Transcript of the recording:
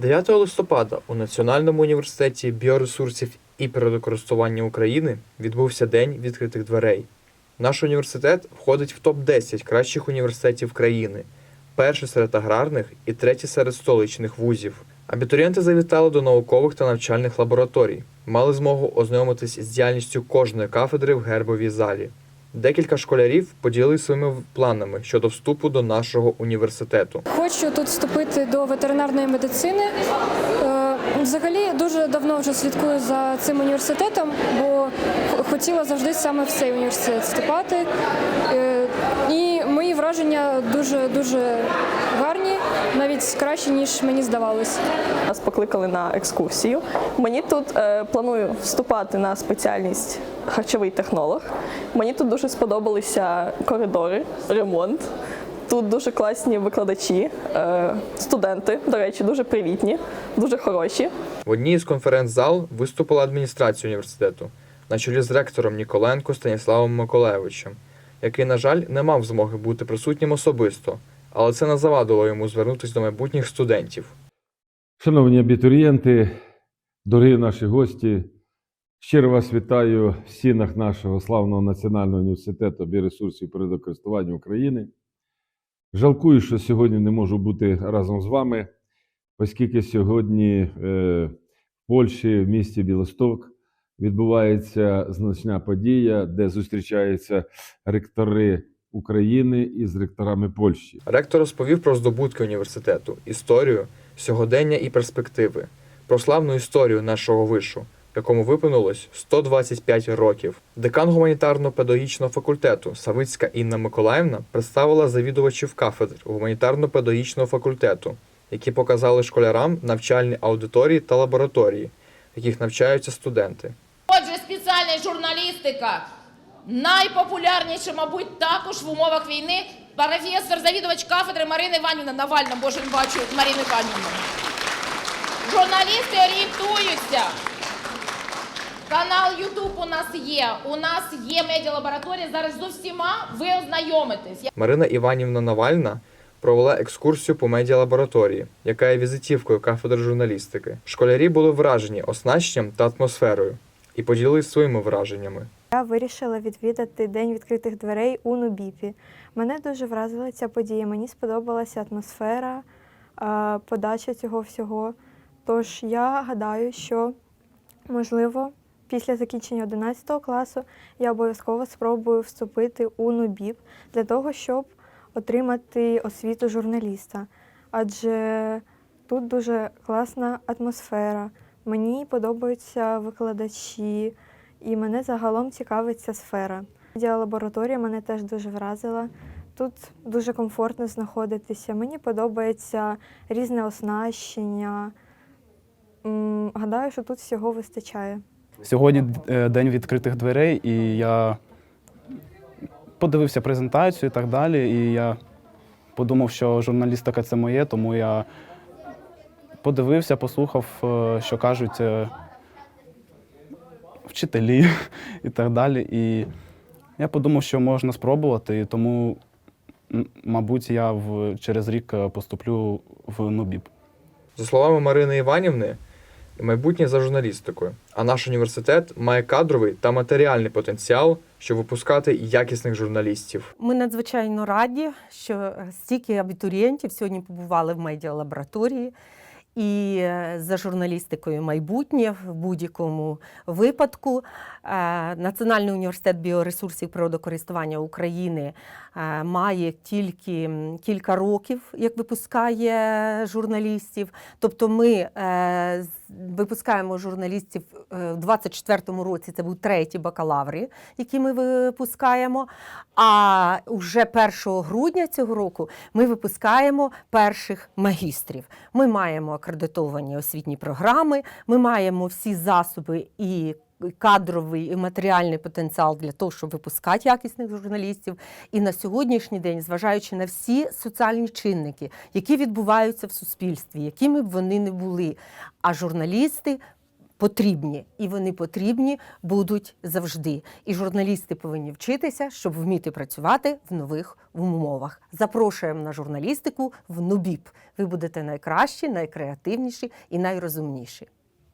9 листопада у Національному університеті біоресурсів і природокористування України відбувся День відкритих дверей. Наш університет входить в топ-10 кращих університетів країни, перший серед аграрних і третій серед столичних вузів. Абітурієнти завітали до наукових та навчальних лабораторій, мали змогу ознайомитись з діяльністю кожної кафедри в гербовій залі. Декілька школярів поділилися своїми планами щодо вступу до нашого університету. Хочу тут вступити до ветеринарної медицини. Взагалі, Взагалі дуже давно вже слідкую за цим університетом, бо хотіла завжди саме в цей університет вступати. Е, І враження дуже дуже гарні, навіть кращі ніж мені здавалось. Нас покликали на екскурсію. Мені тут е, планую вступати на спеціальність харчовий технолог. Мені тут дуже сподобалися коридори, ремонт. Тут дуже класні викладачі, е, студенти, до речі, дуже привітні, дуже хороші. В одній із конференц-зал виступила адміністрація університету на чолі з ректором Ніколенко Станіславом Миколаєвичем, який, на жаль, не мав змоги бути присутнім особисто, але це не завадило йому звернутися до майбутніх студентів. Шановні абітурієнти, дорогі наші гості, щиро вас вітаю в стінах нашого славного Національного університету біоресурсів і природокористування України. Жалкую, що сьогодні не можу бути разом з вами, оскільки сьогодні е, в Польщі, в місті Білосток, відбувається значна подія, де зустрічаються ректори України із ректорами Польщі. Ректор розповів про здобутки університету, історію, сьогодення і перспективи, про славну історію нашого вишу, якому виповнилось 125 років. Декан гуманітарно-педагогічного факультету Савицька Інна Миколаївна представила завідувачів кафедр гуманітарно-педагогічного факультету, які показали школярам навчальні аудиторії та лабораторії, в яких навчаються студенти. Спеціальна журналістика найпопулярніша, мабуть, також в умовах війни. Професор, завідувач кафедри Марина Іванівна Навальна, боже, не бачу Марину Іванівну. Журналісти орієнтуються. Канал YouTube у нас є. У нас є медіалабораторія. Зараз з усіма ви ознайомитесь. Марина Іванівна Навальна провела екскурсію по медіалабораторії, яка є візитівкою кафедри журналістики. Школярі були вражені оснащенням та атмосферою і поділилися своїми враженнями. Я вирішила відвідати День відкритих дверей у Нубіпі. Мене дуже вразила ця подія. Мені сподобалася атмосфера, подача цього всього. Тож я гадаю, що можливо після закінчення 11 класу я обов'язково спробую вступити у Нубіп для того, щоб отримати освіту журналіста. Адже тут дуже класна атмосфера. Мені подобаються викладачі, і мене загалом цікавить ця сфера. Медіалабораторія мене теж дуже вразила. Тут дуже комфортно знаходитися. Мені подобається різне оснащення. Гадаю, що тут всього вистачає. Сьогодні е, день відкритих дверей, і я подивився презентацію і так далі. І я подумав, що журналістика це моє, тому я подивився, послухав, е, що кажуть е, вчителі і так далі. І я подумав, що можна спробувати, і тому, мабуть, я в, через рік е, поступлю в НУБІП. За словами Марини Іванівни, майбутнє за журналістикою, а наш університет має кадровий та матеріальний потенціал, щоб випускати якісних журналістів. Ми надзвичайно раді, що стільки абітурієнтів сьогодні побували в медіалабораторії. І е, за журналістикою майбутнє в будь-якому випадку Е, Національний університет біоресурсів природокористування України е, має тільки кілька років, як випускає журналістів. Тобто ми випускаємо журналістів в 24-му році. Це був третій бакалаври, які ми випускаємо. А вже 1 грудня цього року ми випускаємо перших магістрів. Ми маємо акредитовані освітні програми, ми маємо всі засоби і кадровий і матеріальний потенціал для того, щоб випускати якісних журналістів. І на сьогоднішній день, зважаючи на всі соціальні чинники, які відбуваються в суспільстві, якими б вони не були, а журналісти потрібні, і вони потрібні будуть завжди. І журналісти повинні вчитися, щоб вміти працювати в нових умовах. Запрошуємо на журналістику в НУБІП. Ви будете найкращі, найкреативніші і найрозумніші.